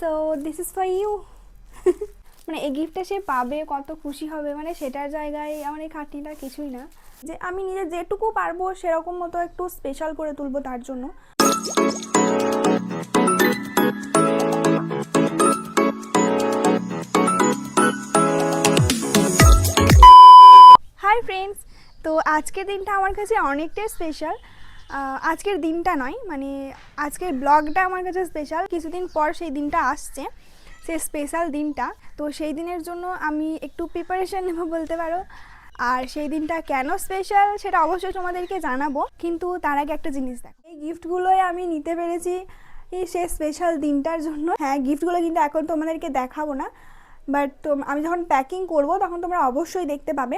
So this is for you মানে এই গিফটটা সে পাবে, কত খুশি হবে মানে সেটার জায়গায় আমার এই খাটনিটা কিছুই না। যে আমি নিজে যেটুকু পারব সেরকম মতো একটু স্পেশাল করে তুলবো তার জন্য। হাই ফ্রেন্ডস তো আজকের দিনটা আমার কাছে অনেকটাই স্পেশাল আজকের দিনটা নয় মানে আজকের ব্লগটা আমার কাছে স্পেশাল কিছুদিন পর সেই দিনটা আসছে সে স্পেশাল দিনটা। তো সেই দিনের জন্য আমি একটু প্রিপারেশন নেব বলতে পারো। আর সেই দিনটা কেন স্পেশাল সেটা অবশ্যই তোমাদেরকে জানাব। কিন্তু তার আগে একটা জিনিস দেখ, এই গিফটগুলোই আমি নিতে পেরেছি এই সেই স্পেশাল দিনটার জন্য। হ্যাঁ গিফটগুলো কিন্তু এখন তোমাদেরকে দেখাবো না বাট আমি যখন প্যাকিং করব তখন তোমরা অবশ্যই দেখতে পাবে।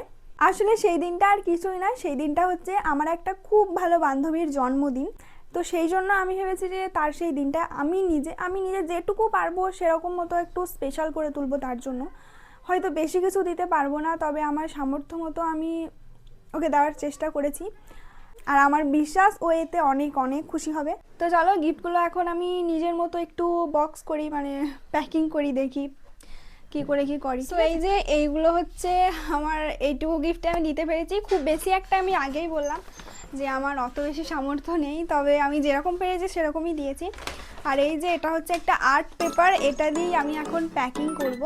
আসলে সেই দিনটা আর কিছুই না, সেই দিনটা হচ্ছে আমার একটা খুব ভালো বান্ধবীর জন্মদিন। তো সেই জন্য আমি ভেবেছি যে তার সেই দিনটা আমি নিজে আমি নিজে যেটুকু পারব সেরকম মতো একটু স্পেশাল করে তুলবো তার জন্য। হয়তো বেশি কিছু দিতে পারব না, তবে আমার সামর্থ্য মতো আমি ওকে দেওয়ার চেষ্টা করেছি। আর আমার বিশ্বাস ও এতে অনেক অনেক খুশি হবে। তো চলো গিফটগুলো এখন আমি নিজের মতো একটু বক্স করি মানে প্যাকিং করি দেখি। কি করে কি করি তো এই যে এইগুলো হচ্ছে আমার এইটুকু গিফটে আমি দিতে পেরেছি। খুব বেশি একটা আমি আগেই বললাম যে আমার অত বেশি সামর্থ্য নেই তবে আমি যেরকম পেরেছি সেরকমই দিয়েছি। আর এই যে এটা হচ্ছে একটা আর্ট পেপার এটা দিয়েই আমি এখন প্যাকিং করব।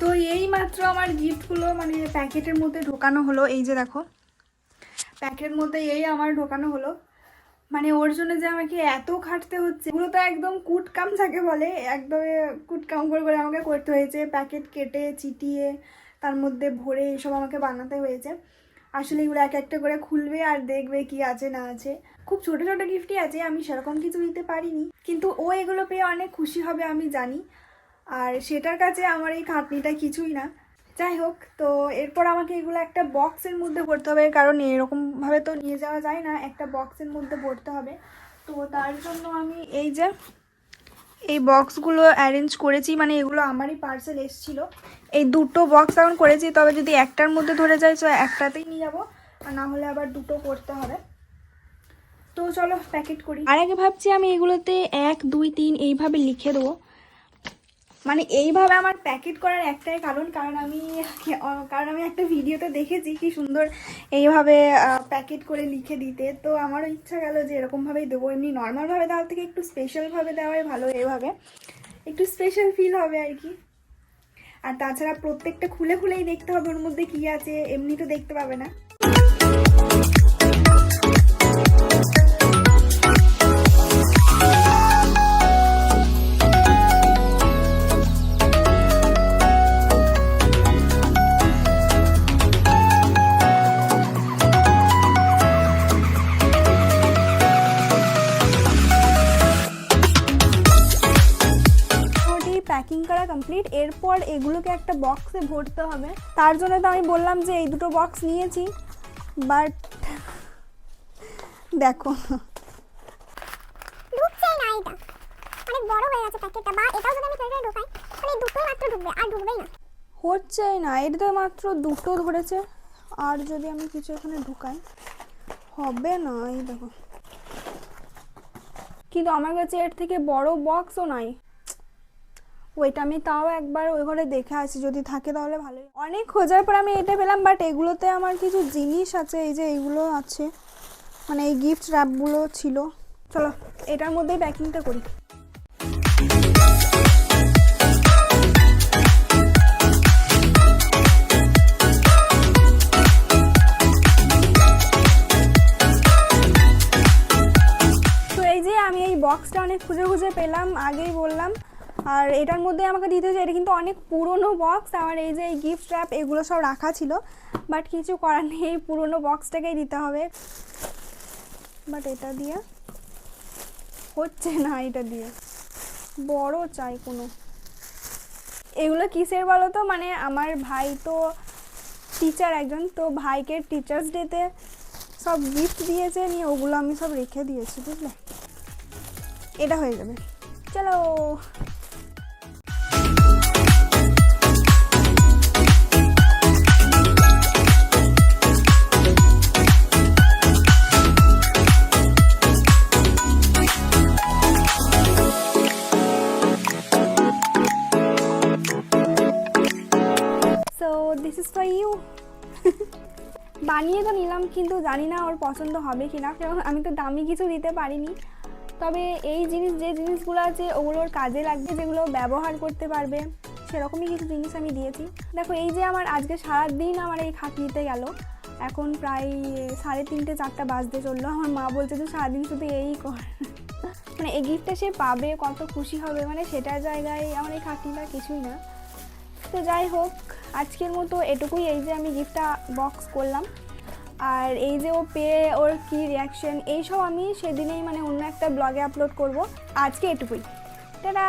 তো এই মাত্র আমার গিফটগুলো মানে প্যাকেটের মধ্যে ঢোকানো হলো, এই যে দেখো। প্যাকেটের মধ্যে এই আমার ঢোকানো হলো। মানে ওর জন্য যে আমাকে এত খাটতে হচ্ছে, এগুলো তো একদম কুটকাম যাকে বলে একদম কুটকাম করে করে আমাকে করতে হয়েছে। প্যাকেট কেটে চিটিয়ে তার মধ্যে ভরে এইসব আমাকে বানাতে হয়েছে। আসলে এগুলো এক একটা করে খুলবে আর দেখবে কি আছে না আছে। খুব ছোট ছোট গিফটই আছে, আমি সেরকম কিছু দিতে পারিনি। কিন্তু ও এগুলো পেয়ে অনেক খুশি হবে, আমি জানি। আর সেটার কাছে আমার এই খাটনিটা কিছুই না। যাই হোক, তো এরপর আমাকে এগুলো একটা বক্সের মধ্যে ভরতে হবে, কারণ এরকমভাবে তো নিয়ে যাওয়া যায় না, একটা বক্সের মধ্যে ভরতে হবে। তো তার জন্য আমি এই যে, এই বক্সগুলো অ্যারেঞ্জ করেছি মানে এগুলো আমারই পার্সেল এসেছিল। এই দুটো বক্স এখন করেছি, তবে যদি একটার মধ্যে ধরে যায়, তো একটাতেই নিয়ে যাব, আর না হলে আবার দুটো করতে হবে। তো চলো প্যাকেট করি। আর আগে ভাবছি আমি এগুলোতে এক, দুই, তিন এইভাবে লিখে দেবো। মানে এইভাবে আমার প্যাকেট করার একটাই কারণ কারণ আমি কারণ আমি একটা ভিডিওতে দেখেছি কি সুন্দর এইভাবে প্যাকেট করে লিখে দিতে। তো আমারও ইচ্ছা গেল যে এরকমভাবেই দেবো। এমনি নর্মালভাবে দেওয়ার থেকে একটু স্পেশালভাবে দেওয়াই ভালো এইভাবে। একটু স্পেশাল ফিল হবে আর কি। আর তাছাড়া প্রত্যেকটা খুলে খুলেই দেখতে হবে, ওর মধ্যে কী আছে এমনি তো দেখতে পাবে না। প্যাকিং করা কমপ্লিট এরপর এগুলোকে একটা বক্সে ভরতে হবে। তার জন্য তো আমি বললাম যে এই দুটো বক্স নিয়েছি বাট দেখো। ঢুকছেই না এটা। অনেক বড় হয়ে গেছে প্যাকেটটা বা এটাও যদি আমি ফেলে ঢোকাই তাহলে এই মাত্র ঢুকবে আর ঢুকবেই না। হচ্ছেই না মাত্র দুটো ধরেছে আর যদি আমি কিছু এখানে ঢুকাই হবে না এই দেখো। কিন্তু আমার কাছে এর থেকে বড় বক্সও নাই। ওইটা আমি তাও একবার ওই ঘরে দেখে আসি, যদি থাকে তাহলে ভালোই। অনেক খোঁজার পর আমি এটা পেলাম বাট এগুলোতে আমার কিছু জিনিস আছে, এই যে এইগুলো আছে। মানে এই গিফট র্যাপগুলো ছিল। চলো, এটার মধ্যেই প্যাকিংটা করি। বক্সটা অনেক খুঁজে খুঁজে পেলাম, আগেই বললাম। আর এটার মধ্যে আমাকে দিতে হয়েছে, এটা কিন্তু অনেক পুরনো বক্স আমার এই যে এই গিফট র্যাপ এগুলো সব রাখা ছিল বাট কিছু করার নেই, এই পুরনো বক্সটাকেই দিতে হবে। বাট এটা দিয়ে হচ্ছে না এটা দিয়ে, বড় চাই কোনো। এগুলো কিসের বলো তো? মানে আমার ভাই তো টিচার একজন, তো ভাইকে টিচার্স ডেতে সব গিফট দিয়েছে, নিয়ে ওগুলো আমি সব রেখে দিয়েছি, বুঝলে? এটা হয়ে যাবে। চলো। দিস ইউ বানিয়ে তো নিলাম, কিন্তু জানি না ওর পছন্দ হবে কি না কারণ আমি তো দামি কিছু দিতে পারিনি। তবে এই জিনিস, যে জিনিসগুলো আছে ওগুলোর কাজে লাগবে, যেগুলো ব্যবহার করতে পারবে, সেরকমই কিছু জিনিস আমি দিয়েছি। দেখো, এই যে আমার আজকে সারাদিন আমার এই খাটনিতে গেল। এখন প্রায় সাড়ে তিনটে, চারটা বাজতে চলল। আমার মা বলছে যে সারাদিন শুধু এই কর। মানে এই গিফটটা সে পাবে, কত খুশি হবে মানে সেটার জায়গায় আমার এই খাটনিটা কিছুই না। তো যাই হোক আজকের মতো এটুকুই। এই যে আমি গিফটটা বক্স করলাম। আর এই যে ও পেয়ে ওর কী রিয়াকশন এইসব আমি সেদিনেই মানে অন্য একটা ব্লগে আপলোড করব। আজকে এটুকুই। টাটা!